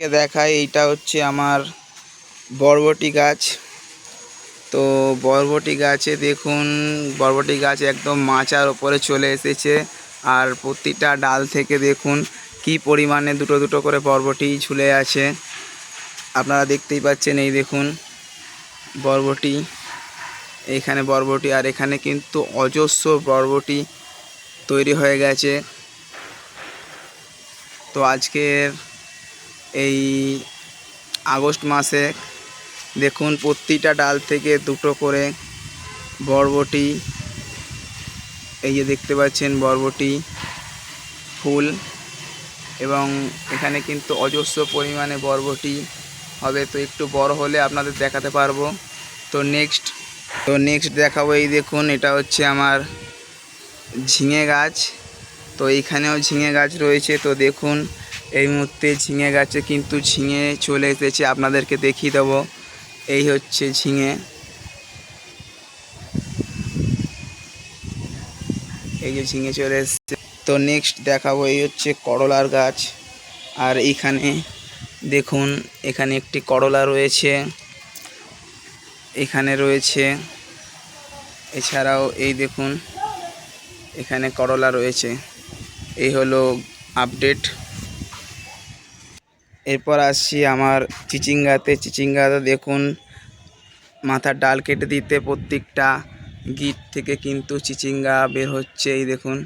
এ দেখায় এইটা হচ্ছে আমার বরবটি গাছ। তো বরবটি গাছে দেখুন, বরবটি গাছ একদম মাচার ওপরে চলে এসেছে। আর প্রতিটা ডাল থেকে দেখুন কি পরিমাণে দুটো দুটো করে বরবটি ঝুলে আছে। আপনারা দেখতেই পাচ্ছেন, এই দেখুন বরবটি। এইখানে বরবটি, আর এখানে কিন্তু অজস্র বরবটি তৈরি হয়ে গেছে। তো আজকের এই আগস্ট মাসে দেখুন প্রতিটা ডাল থেকে দুটো করে বরবটি, এই যে দেখতে পাচ্ছেন বরবটি, ফুল এবং এখানে কিন্তু অজস্র পরিমাণে বরবটি হবে। তো একটু বড় হলে আপনাদের দেখাতে পারব। তো নেক্সট তো নেক্সট দেখাবো এই দেখুন, এটা হচ্ছে আমার ঝিঙে গাছ। তো এইখানেও ঝিঙে গাছ রয়েছে। তো দেখুন এই মুহূর্তে ঝিঙে গাছে কিন্তু ঝিঙে চলে এসেছে, আপনাদেরকে দেখিয়ে দেবো। এই হচ্ছে ঝিঙে। এই যে ঝিঙে চলে এসছে। তো নেক্সট দেখাবো, এই হচ্ছে করলার গাছ। আর এইখানে দেখুন, এখানে একটি করলা রয়েছে। এখানে রয়েছে, এছাড়াও এই দেখুন, এখানে করলা রয়েছে। এই হলো আপডেট এরপর আসছি আমার চিচিঙ্গাতে। চিচিঙ্গাতে দেখুন, মাথার ডাল কেটে দিতে প্রত্যেকটা গিট থেকে কিন্তু চিচিঙ্গা বের হচ্ছে। এই দেখুন,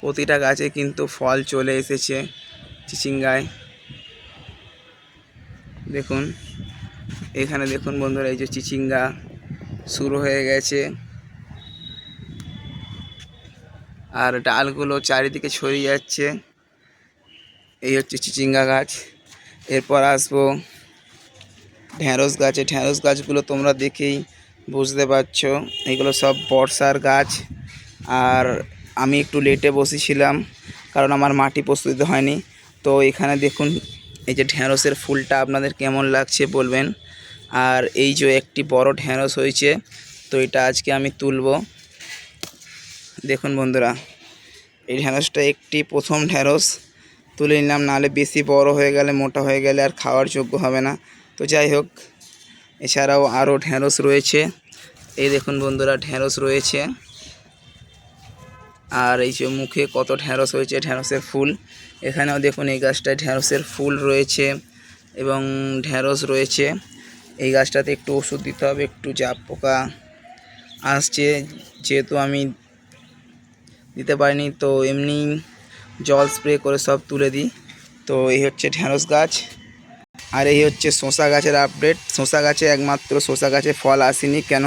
প্রতিটা গাছে কিন্তু ফল চলে এসেছে চিচিঙ্গায়। দেখুন, এখানে দেখুন বন্ধুরা, এই যে চিচিঙ্গা শুরু হয়ে গেছে। আর ডালগুলো চারিদিকে ছড়িয়ে যাচ্ছে। এই হচ্ছে চিচিঙ্গা গাছ। এরপর আসব ঢ্যাঁড়স গাছে। ঢ্যাঁড়স গাছগুলো তোমরা দেখেই বুঝতে পারছ, এগুলো সব বর্ষার গাছ। আর আমি একটু লেটে বসেছিলাম, কারণ আমার মাটি প্রস্তুত হয়নি। তো এখানে দেখুন, এই যে ঢ্যাঁড়সের ফুলটা আপনাদের কেমন লাগছে বলবেন। আর এই যে একটি বড় ঢ্যাঁড়স হয়েছে, তো এটা আজকে আমি তুলব। দেখুন বন্ধুরা, এই ঢ্যাঁড়সটা একটি প্রথম ঢ্যাঁড়স তুলে নিলাম, নাহলে বেশি বড় হয়ে গেলে, মোটা হয়ে গেলে আর খাওয়ার যোগ্য হবে না। তো যাই হোক, এছাড়াও আরও ঢ্যাঁড়স রয়েছে। এই দেখুন বন্ধুরা ঢ্যাঁড়স রয়েছে। আর এই যে মুখে কত ঢ্যাঁড়স হয়েছে ঢ্যাঁড়সের ফুল। এখানেও দেখুন এই গাছটায় ঢ্যাঁড়সের ফুল রয়েছে এবং ঢ্যাঁড়স রয়েছে। এই গাছটাতে একটু ওষুধ দিতে হবে, একটু জাপ পোকা আসছে, যেহেতু আমি দিতে পারিনি, তো এমনি জল স্প্রে করে সব তুলে দিই। তো এই হচ্ছে ঢ্যাঁড়স গাছ। আর এই হচ্ছে শশা গাছের আপডেট শশা গাছে একমাত্র শশা গাছে ফল আসেনি। কেন?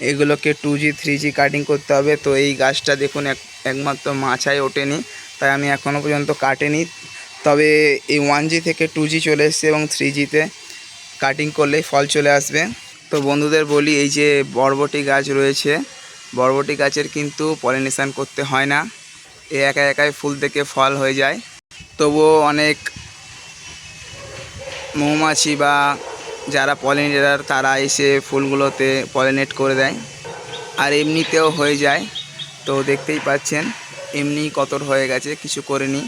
এগুলোকে two G three G cutting করতে হবে। তো এই গাছটা দেখুন, এক, একমাত্র মাছায় ওঠেনি। তাই আমি এখনও পর্যন্ত কাটেনি। তবে এই ওয়ান জি থেকে টু জি চলে এসছে এবং থ্রি জিতে কাটিং করলেই ফল চলে আসবে। তো বন্ধুদের বলি, এই যে বরবটি গাছ রয়েছে, বরবটি গাছের কিন্তু পলিনেশান করতে হয় না। এ একা একাই ফুল থেকে ফল হয়ে যায়। তবুও অনেক মৌমাছি বা যারা পলিনেটার, তারা এসে ফুলগুলোতে পলিনেট করে দেয়। আর এমনিতেও হয়ে যায়। তো দেখতেই পাচ্ছেন এমনি কতর হয়ে গেছে, কিছু করিনি।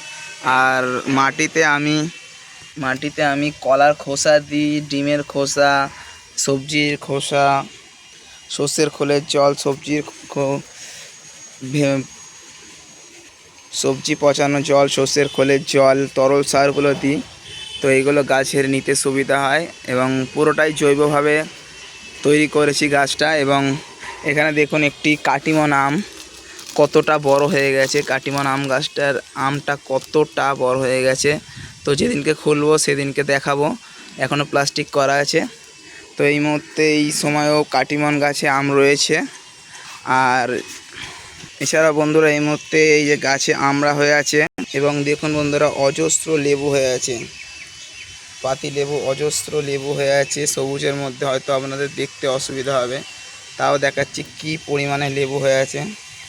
আর মাটিতে আমি মাটিতে আমি কলার খোসা দিই, ডিমের খোসা, সবজির খোসা, সর্ষের খোলের জল, সবজির সবজি পচানো জল, সর্ষের খোলের জল, তরল সারগুলো দিই। তো এইগুলো গাছের নিতে সুবিধা হয় এবং পুরোটাই জৈবভাবে তৈরি করেছি গাছটা এবং এখানে দেখুন একটি কাটিমন আম কতটা বড় হয়ে গেছে। কাটিমন আম গাছটার আমটা কতটা বড় হয়ে গেছে। তো যেদিনকে খুলবো সেদিনকে দেখাবো। এখনও প্লাস্টিক করা আছে। তো এই মুহূর্তে এই সময়ও কাটিমন গাছে আম রয়েছে। আর এছাড়া বন্ধুরা, এই মুহূর্তে এই যে গাছে আমড়া হয়ে আছে এবং দেখুন বন্ধুরা, অজস্র লেবু হয়ে আছে। পাতি লেবু, অজস্র লেবু হয়ে আছে। সবুজের মধ্যে হয়তো আপনাদের দেখতে অসুবিধা হবে। তাও দেখাচ্ছি কি পরিমাণে লেবু হয়ে আছে।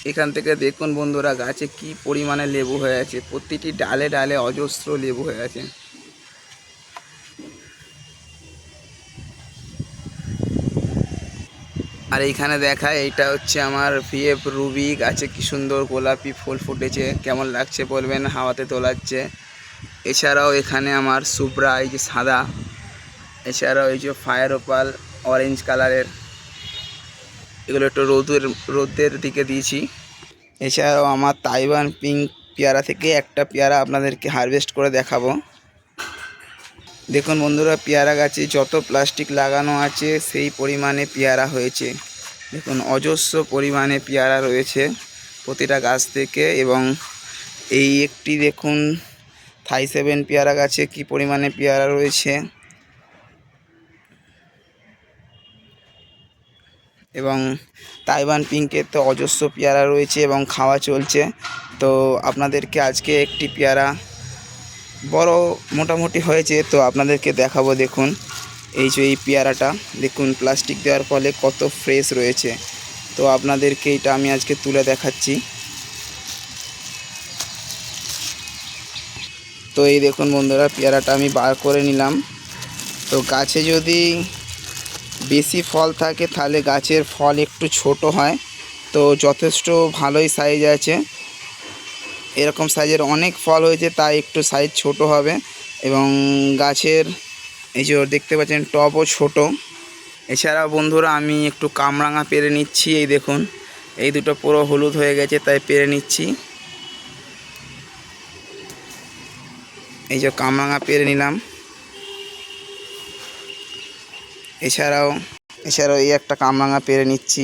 এখান থেকে দেখুন বন্ধুরা, গাছে কি পরিমাণে লেবু হয়ে আছে। প্রতিটি ডালে ডালে অজস্র লেবু হয়ে আছে। আর এইখানে দেখা, এইটা হচ্ছে আমার পিএফ রুবি গাছে কি সুন্দর গোলাপি ফুল ফুটেছে, কেমন লাগছে বলবেন? হাওয়াতে তোলাচ্ছে। এছাড়াও এখানে আমার সুপ্রা এই যে সাদা। এছাড়াও এই যে ফায়ার ওপাল, অরেঞ্জ কালারের। এগুলো একটু রোদের রোদের দিকে দিয়েছি। এছাড়াও আমার তাইওয়ান পিঙ্ক পেয়ারা থেকে একটা পেয়ারা আপনাদেরকে হারভেস্ট করে দেখাবো। দেখুন বন্ধুরা, পেয়ারা গাছে যত প্লাস্টিক লাগানো আছে, সেই পরিমাণে পেয়ারা হয়েছে। দেখুন, অজস্র পরিমাণে পেয়ারা রয়েছে প্রতিটা গাছ থেকে এবং এই একটি দেখুন, থাই সেভেন পেয়ারা গাছে কি পরিমাণে পেয়ারা রয়েছে। এবং তাইওয়ান পিঙ্কের তো অজস্র পেয়ারা রয়েছে এবং খাওয়া চলছে। তো আপনাদেরকে আজকে একটি পেয়ারা বড় মোটামুটি হয়েছে, তো আপনাদেরকে দেখাবো, দেখুন। এই যে এই পেয়ারাটা, দেখুন প্লাস্টিক দেওয়ার ফলে কত ফ্রেশ রয়েছে। তো আপনাদেরকে এটা আমি আজকে তুলে দেখাচ্ছি। তো এই দেখুন বন্ধুরা, পেয়ারাটা আমি বার করে নিলাম। তো গাছে যদি বেশি ফল থাকে, তাহলে গাছের ফল একটু ছোট হয়। তো যথেষ্ট ভালোই সাইজ আছে। এরকম সাইজের অনেক ফল হয়েছে, তাই একটু সাইজ ছোট হবে। এবং গাছের এই যে দেখতে পাচ্ছেন টবও ছোট। এছাড়াও বন্ধুরা, আমি একটু কামরাঙা পেরে নিচ্ছি, এই দেখুন। এই দুটো পুরো হলুদ হয়ে গেছে, তাই পেরে নিচ্ছি। এই যে কামরাঙা পেরে নিলাম। এছাড়াও এছাড়াও এই একটা কামরাঙা পেরে নিচ্ছি।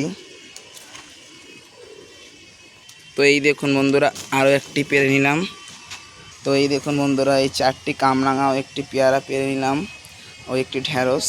তো এই দেখুন বন্ধুরা, আরও একটি পেরে নিলাম। তো এই দেখুন বন্ধুরা, এই চারটি কামরাঙা ও একটি পেয়ারা পেরে নিলাম। ও একটি ঢ্যাঁড়স